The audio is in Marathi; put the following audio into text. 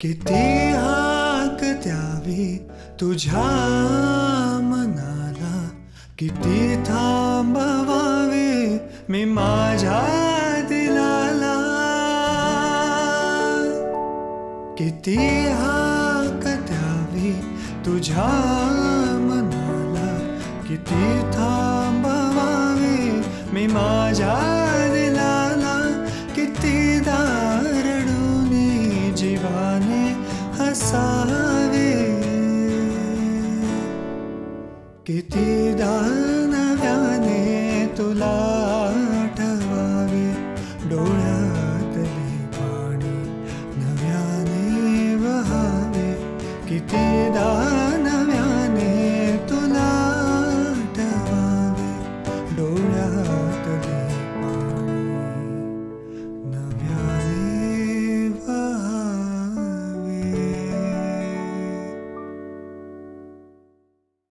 किती हाक द्यावी तुझ्या मनाला. किती थांबवावे मी माझ्या दिलाला. किती हाक द्यावी तुझ्या मनाला. किती थांबवावे मी माझ्या असावे किती नव्याने तुला आठवावे. डोळे